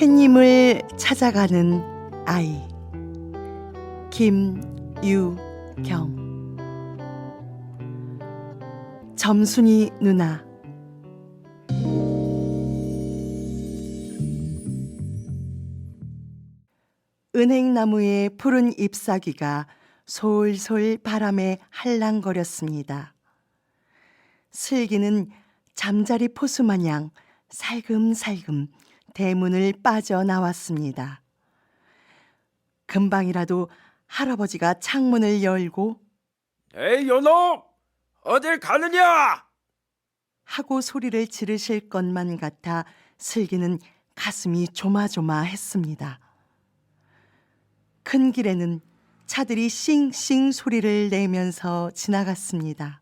햇님을 찾아가는 아이. 김유경. 점순이 누나. 은행나무의 푸른 잎사귀가 솔솔 바람에 할랑거렸습니다. 슬기는 잠자리 포수 마냥 살금살금 대문을 빠져나왔습니다. 금방이라도 할아버지가 창문을 열고 에이 요놈 어딜 가느냐 하고 소리를 지르실 것만 같아 슬기는 가슴이 조마조마했습니다. 큰 길에는 차들이 싱싱 소리를 내면서 지나갔습니다.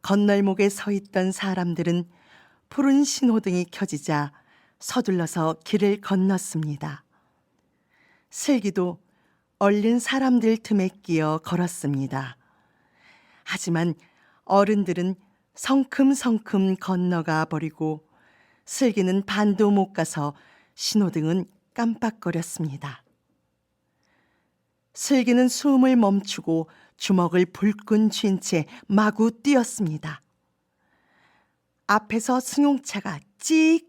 건널목에 서 있던 사람들은 푸른 신호등이 켜지자 서둘러서 길을 건넜습니다. 슬기도 얼른 사람들 틈에 끼어 걸었습니다. 하지만 어른들은 성큼성큼 건너가 버리고 슬기는 반도 못 가서 신호등은 깜빡거렸습니다. 슬기는 숨을 멈추고 주먹을 불끈 쥔 채 마구 뛰었습니다. 앞에서 승용차가 찍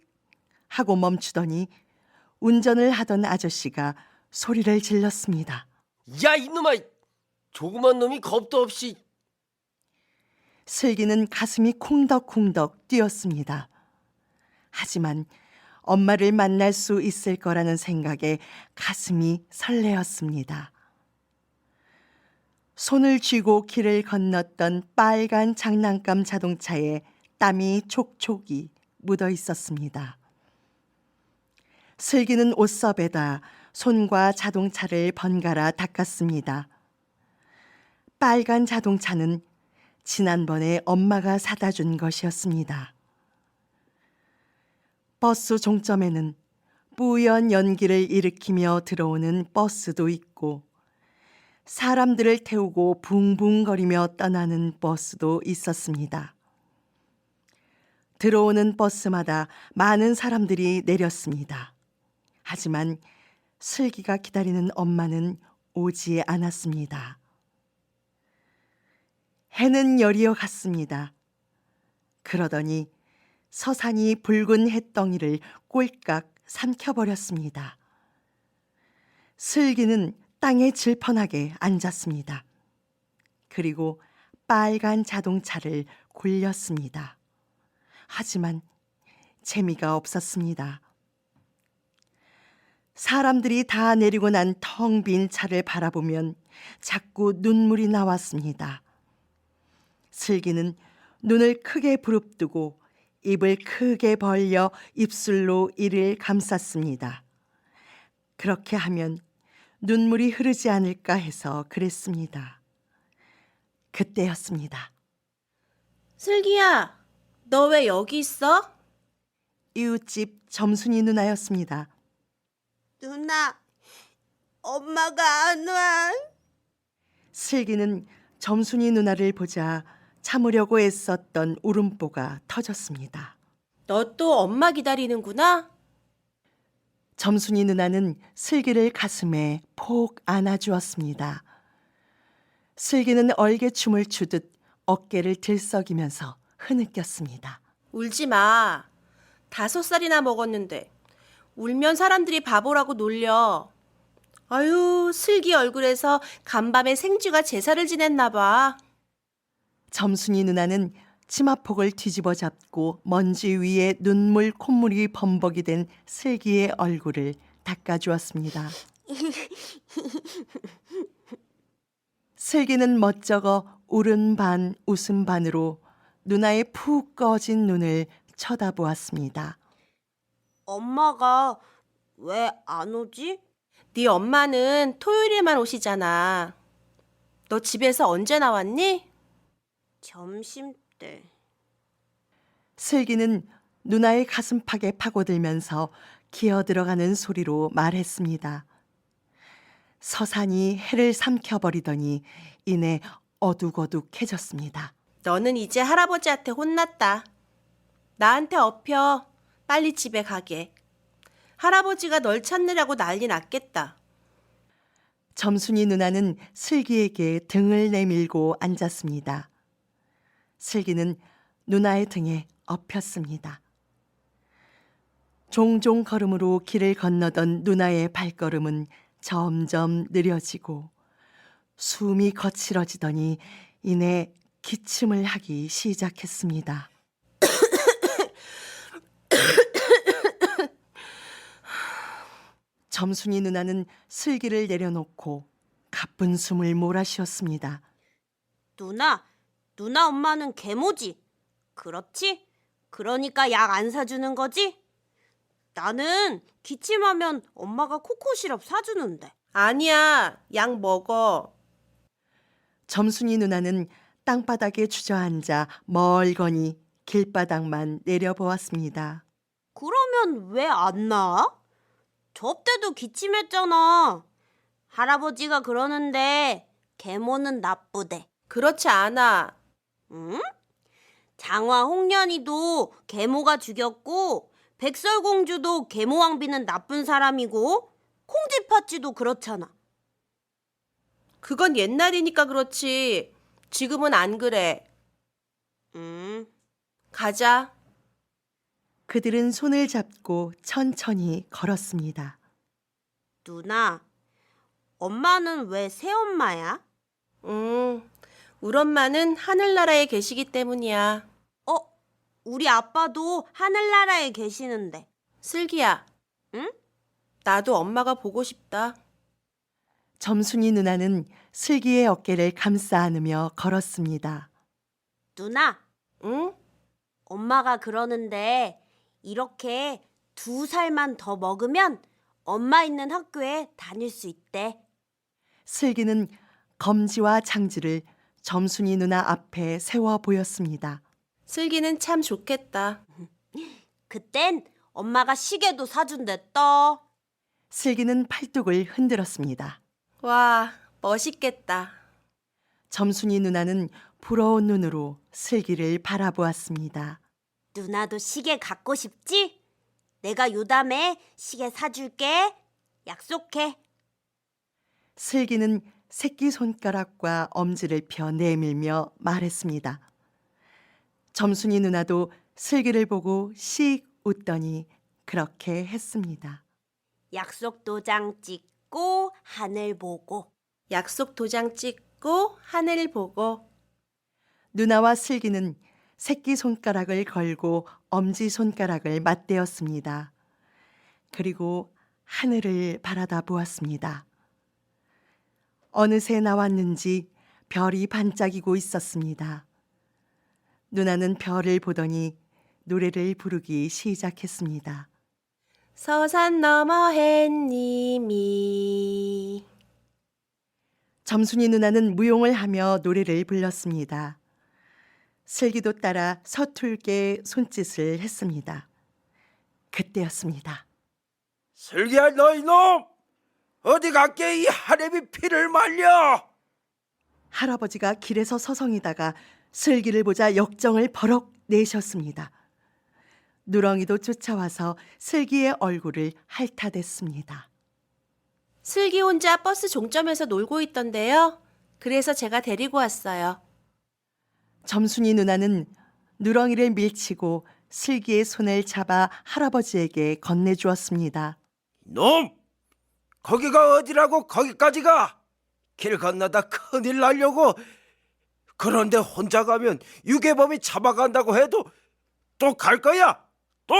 하고 멈추더니 운전을 하던 아저씨가 소리를 질렀습니다. 야 이놈아 조그만 놈이 겁도 없이 슬기는 가슴이 쿵덕쿵덕 뛰었습니다. 하지만 엄마를 만날 수 있을 거라는 생각에 가슴이 설레었습니다. 손을 쥐고 길을 건넜던 빨간 장난감 자동차에 땀이 촉촉이 묻어 있었습니다. 슬기는 옷섭에다 손과 자동차를 번갈아 닦았습니다. 빨간 자동차는 지난번에 엄마가 사다 준 것이었습니다. 버스 종점에는 뿌연 연기를 일으키며 들어오는 버스도 있고 사람들을 태우고 붕붕거리며 떠나는 버스도 있었습니다. 들어오는 버스마다 많은 사람들이 내렸습니다. 하지만 슬기가 기다리는 엄마는 오지 않았습니다. 해는 열이어 갔습니다. 그러더니 서산이 붉은 햇덩이를 꼴깍 삼켜버렸습니다. 슬기는 땅에 질펀하게 앉았습니다. 그리고 빨간 자동차를 굴렸습니다. 하지만 재미가 없었습니다. 사람들이 다 내리고 난 텅 빈 차를 바라보면 자꾸 눈물이 나왔습니다. 슬기는 눈을 크게 부릅뜨고 입을 크게 벌려 입술로 이를 감쌌습니다. 그렇게 하면 눈물이 흐르지 않을까 해서 그랬습니다. 그때였습니다. 슬기야, 너 왜 여기 있어? 이웃집 점순이 누나였습니다. 누나, 엄마가 안 와. 슬기는 점순이 누나를 보자 참으려고 애썼던 울음보가 터졌습니다. 너 또 엄마 기다리는구나? 점순이 누나는 슬기를 가슴에 폭 안아주었습니다. 슬기는 얼개춤을 추듯 어깨를 들썩이면서 흐느꼈습니다. 울지 마. 다섯 살이나 먹었는데 울면 사람들이 바보라고 놀려. 아유, 슬기 얼굴에서 간밤에 생쥐가 제사를 지냈나 봐. 점순이 누나는 치마폭을 뒤집어 잡고 먼지 위에 눈물 콧물이 범벅이 된 슬기의 얼굴을 닦아주었습니다. 슬기는 멋쩍어 울음 반 웃음 반으로 누나의 푹 꺼진 눈을 쳐다보았습니다. 엄마가 왜 안 오지? 네 엄마는 토요일에만 오시잖아. 너 집에서 언제 나왔니? 점심 때. 슬기는 누나의 가슴팍에 파고들면서 기어 들어가는 소리로 말했습니다. 서산이 해를 삼켜버리더니 이내 어둑어둑해졌습니다. 너는 이제 할아버지한테 혼났다. 나한테 업혀. 빨리 집에 가게. 할아버지가 널 찾느라고 난리 났겠다. 점순이 누나는 슬기에게 등을 내밀고 앉았습니다. 슬기는 누나의 등에 엎였습니다. 종종 걸음으로 길을 건너던 누나의 발걸음은 점점 느려지고 숨이 거칠어지더니 이내 기침을 하기 시작했습니다. 점순이 누나는 슬기를 내려놓고 가쁜 숨을 몰아쉬었습니다. 누나, 누나 엄마는 계모지. 그렇지? 그러니까 약 안 사주는 거지? 나는 기침하면 엄마가 코코 시럽 사주는데. 아니야, 약 먹어. 점순이 누나는 땅바닥에 주저앉아 멀거니 길바닥만 내려보았습니다. 그러면 왜 안 나아? 저때도 기침했잖아. 할아버지가 그러는데 계모는 나쁘대. 그렇지 않아. 응? 장화 홍련이도 계모가 죽였고 백설공주도 계모왕비는 나쁜 사람이고 콩쥐팥쥐도 그렇잖아. 그건 옛날이니까 그렇지. 지금은 안 그래. 음, 가자. 그들은 손을 잡고 천천히 걸었습니다. 누나, 엄마는 왜 새엄마야? 음, 우리 엄마는 하늘나라에 계시기 때문이야. 어, 우리 아빠도 하늘나라에 계시는데. 슬기야. 응? 나도 엄마가 보고 싶다. 점순이 누나는 슬기의 어깨를 감싸 안으며 걸었습니다. 누나, 응? 엄마가 그러는데 이렇게 두 살만 더 먹으면 엄마 있는 학교에 다닐 수 있대. 슬기는 검지와 장지를 점순이 누나 앞에 세워 보였습니다. 슬기는 참 좋겠다. 그땐 엄마가 시계도 사준대 떠. 슬기는 팔뚝을 흔들었습니다. 와, 멋있겠다. 점순이 누나는 부러운 눈으로 슬기를 바라보았습니다. 누나도 시계 갖고 싶지? 내가 요담에 시계 사줄게. 약속해. 슬기는 새끼 손가락과 엄지를 펴 내밀며 말했습니다. 점순이 누나도 슬기를 보고 씩 웃더니 그렇게 했습니다. 약속 도장 찍고 하늘 보고. 약속 도장 찍고 하늘을 보고 누나와 슬기는 새끼 손가락을 걸고 엄지 손가락을 맞대었습니다. 그리고 하늘을 바라다 보았습니다. 어느새 나왔는지 별이 반짝이고 있었습니다. 누나는 별을 보더니 노래를 부르기 시작했습니다. 서산 너머 햇님이 점순이 누나는 무용을 하며 노래를 불렀습니다. 슬기도 따라 서툴게 손짓을 했습니다. 그때였습니다. 슬기야 너 이놈 어디 갔게 이 하렘이 피를 말려 할아버지가 길에서 서성이다가 슬기를 보자 역정을 버럭 내셨습니다. 누렁이도 쫓아와서 슬기의 얼굴을 핥아댔습니다. 슬기 혼자 버스 종점에서 놀고 있던데요. 그래서 제가 데리고 왔어요. 점순이 누나는 누렁이를 밀치고 슬기의 손을 잡아 할아버지에게 건네주었습니다. 놈 거기가 어디라고 거기까지 가 길 건너다 큰일 날려고 그런데 혼자 가면 유괴범이 잡아간다고 해도 또 갈 거야 또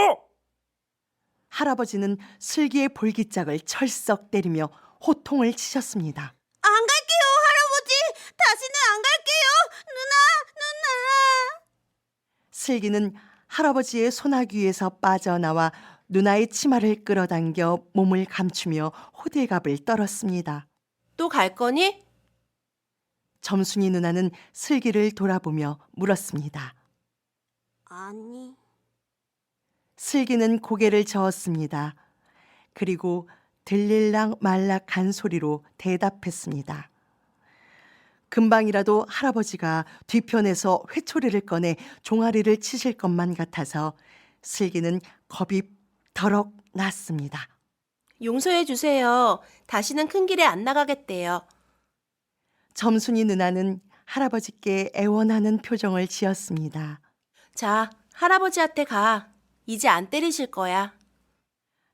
할아버지는 슬기의 볼기짝을 철썩 때리며 호통을 치셨습니다. 안 갈게요, 할아버지. 다시는 안 갈게요. 누나, 누나. 슬기는 할아버지의 소나귀에서 빠져나와 누나의 치마를 끌어당겨 몸을 감추며 호들갑을 떨었습니다. 또 갈 거니? 점순이 누나는 슬기를 돌아보며 물었습니다. 아니. 슬기는 고개를 저었습니다. 그리고 들릴랑 말락한 소리로 대답했습니다. 금방이라도 할아버지가 뒤편에서 회초리를 꺼내 종아리를 치실 것만 같아서 슬기는 겁이 더럭 났습니다. 용서해 주세요. 다시는 큰 길에 안 나가겠대요. 점순이 누나는 할아버지께 애원하는 표정을 지었습니다. 자, 할아버지한테 가. 이제 안 때리실 거야.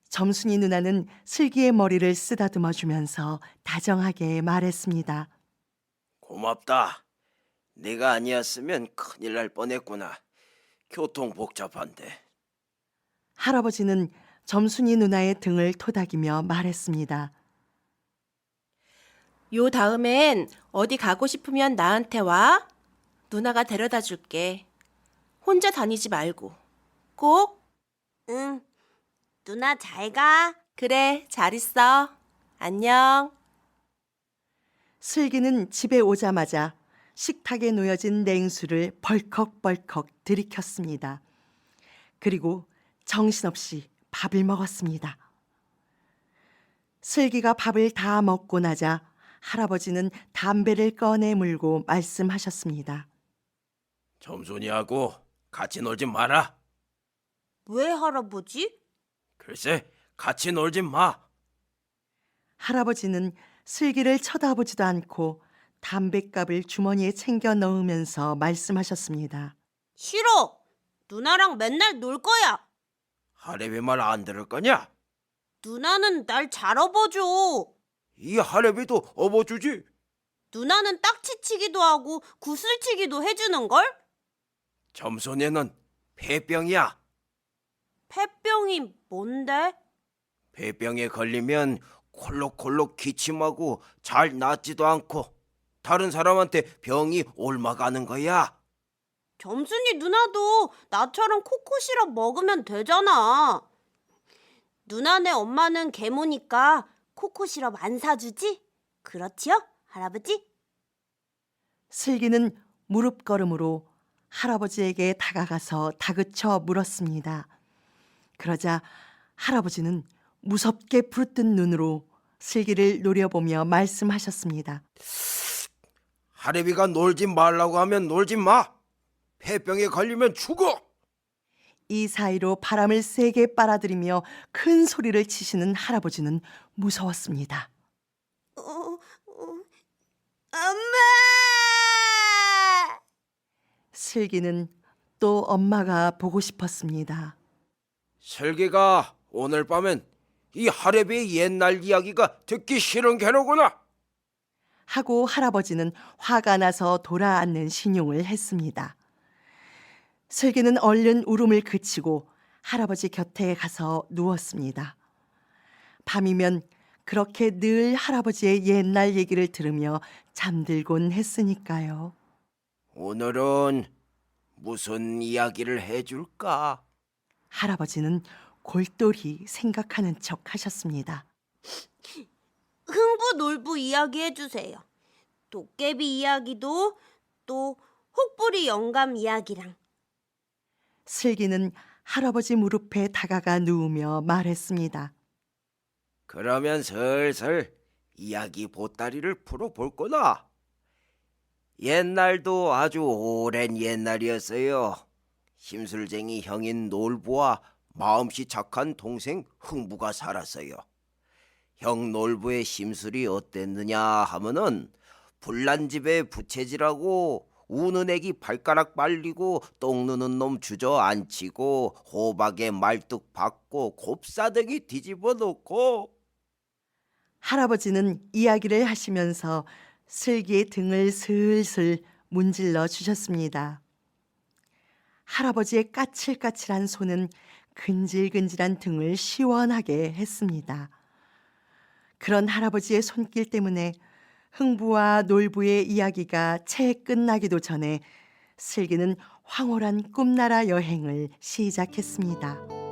점순이 누나는 슬기의 머리를 쓰다듬어 주면서 다정하게 말했습니다. 고맙다. 네가 아니었으면 큰일 날 뻔했구나. 교통 복잡한데. 할아버지는 점순이 누나의 등을 토닥이며 말했습니다. 요 다음엔 어디 가고 싶으면 나한테 와. 누나가 데려다 줄게. 혼자 다니지 말고. 꼭? 응. 누나 잘 가. 그래, 잘 있어. 안녕. 슬기는 집에 오자마자 식탁에 놓여진 냉수를 벌컥벌컥 들이켰습니다. 그리고 정신없이 밥을 먹었습니다. 슬기가 밥을 다 먹고 나자 할아버지는 담배를 꺼내 물고 말씀하셨습니다. 점순이하고 같이 놀지 마라. 왜 할아버지? 글쎄, 같이 놀지 마. 할아버지는 슬기를 쳐다보지도 않고 담뱃갑을 주머니에 챙겨 넣으면서 말씀하셨습니다. 싫어. 누나랑 맨날 놀 거야. 할애비 말 안 들을 거냐? 누나는 날 잘 업어줘. 이 할애비도 업어주지. 누나는 딱지치기도 하고 구슬치기도 해주는 걸? 점순이는 폐병이야. 폐병이 뭔데? 폐병에 걸리면 콜록콜록 기침하고 잘 낫지도 않고 다른 사람한테 병이 옮아가는 거야. 점순이 누나도 나처럼 코코 시럽 먹으면 되잖아. 누나네 엄마는 계모니까 코코 시럽 안 사주지? 그렇지요, 할아버지? 슬기는 무릎 걸음으로 할아버지에게 다가가서 다그쳐 물었습니다. 그러자 할아버지는 무섭게 부르뜬 눈으로 슬기를 노려보며 말씀하셨습니다. 할애비가 놀지 말라고 하면 놀지 마. 폐병에 걸리면 죽어. 이 사이로 바람을 세게 빨아들이며 큰 소리를 치시는 할아버지는 무서웠습니다. 어, 어, 엄마! 슬기는 또 엄마가 보고 싶었습니다. 슬기가 오늘 밤엔 이 할애비의 옛날 이야기가 듣기 싫은 게로구나. 하고 할아버지는 화가 나서 돌아앉는 신용을 했습니다. 슬기는 얼른 울음을 그치고 할아버지 곁에 가서 누웠습니다. 밤이면 그렇게 늘 할아버지의 옛날 얘기를 들으며 잠들곤 했으니까요. 오늘은 무슨 이야기를 해줄까? 할아버지는 골똘히 생각하는 척 하셨습니다. 흥부 놀부 이야기 해주세요. 도깨비 이야기도 또 혹부리 영감 이야기랑 슬기는 할아버지 무릎에 다가가 누우며 말했습니다. 그러면 슬슬 이야기 보따리를 풀어볼 거다. 옛날도 아주 오랜 옛날이었어요. 심술쟁이 형인 놀부와 마음씨 착한 동생 흥부가 살았어요. 형 놀부의 심술이 어땠느냐 하면은 불난 집에 부채질하고 우는 애기 발가락 말리고 똥 누는 놈 주저앉히고 호박에 말뚝 박고 곱사등이 뒤집어 놓고 할아버지는 이야기를 하시면서 슬기의 등을 슬슬 문질러 주셨습니다. 할아버지의 까칠까칠한 손은 근질근질한 등을 시원하게 했습니다. 그런 할아버지의 손길 때문에 흥부와 놀부의 이야기가 채 끝나기도 전에 슬기는 황홀한 꿈나라 여행을 시작했습니다.